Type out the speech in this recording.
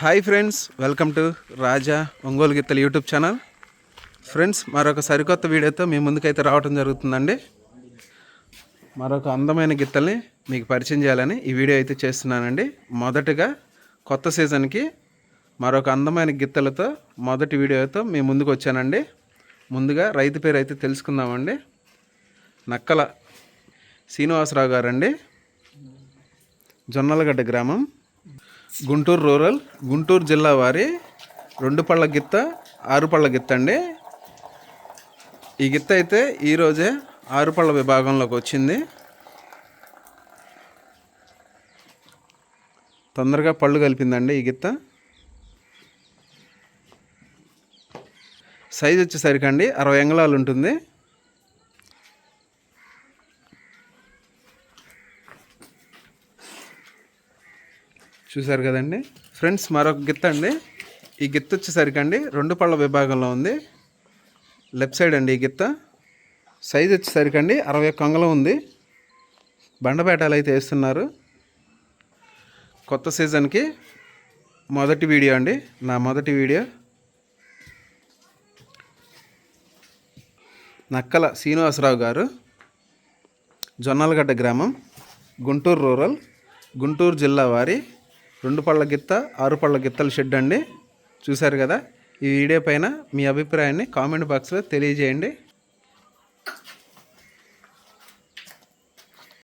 Hi friends welcome to Raja Ongole గిత్తలు YouTube channel friends మరొక సరికొత్త వీడియోతో మీ ముందుకైతే రావడం జరుగుతుందండి. మరొక అందమైన గిత్తల్ని మీకు పరిచయం చేయాలని ఈ వీడియో అయితే చేస్తున్నానండి. మొదటగా కొత్త సీజన్కి మరొక అందమైన గిత్తలతో మొదటి వీడియోతో మీ ముందుకు వచ్చానండి. ముందుగా రైతు పేరు అయితే తెలుసుకుందామండి. నక్కల శ్రీనివాసరావు గారండి. జొన్నలగడ్డ గ్రామం. గుంటూరు రూరల్ గుంటూరు జిల్లా వారి రెండు పళ్ళ గిత్త ఆరు పళ్ళ గిత్త అండి. ఈ గిత్త అయితే ఈరోజే ఆరు పళ్ళ విభాగంలోకి వచ్చింది. తొందరగా పళ్ళు కలిపిందండి ఈ గిత్త. సైజ్ వచ్చేసరికి అండి అరవై ఎంగళాలు ఉంటుంది. చూసారు కదండి. ఫ్రెండ్స్ మరొక గిత్త అండి. ఈ గిత్త వచ్చేసరికి అండి రెండు పళ్ళ విభాగంలో ఉంది. లెఫ్ట్ సైడ్ అండి ఈ గిత్త. సైజ్ వచ్చేసరికి అండి అరవై ఒక్క అంగలం ఉంది. బండపేటలు అయితే వేస్తున్నారు. కొత్త సీజన్కి మొదటి వీడియో అండి నా మొదటి వీడియో. నక్కల శ్రీనివాసరావు గారు జొన్నలగడ్డ గ్రామం గుంటూరు రూరల్ గుంటూరు జిల్లా వారి రెండు పళ్ళ గిత్త ఆరు పళ్ళ గిత్తల షెడ్ అండి. చూశారు కదా? ఈ వీడియో పైన మీ అభిప్రాయాన్ని కామెంట్ బాక్స్లో తెలియజేయండి.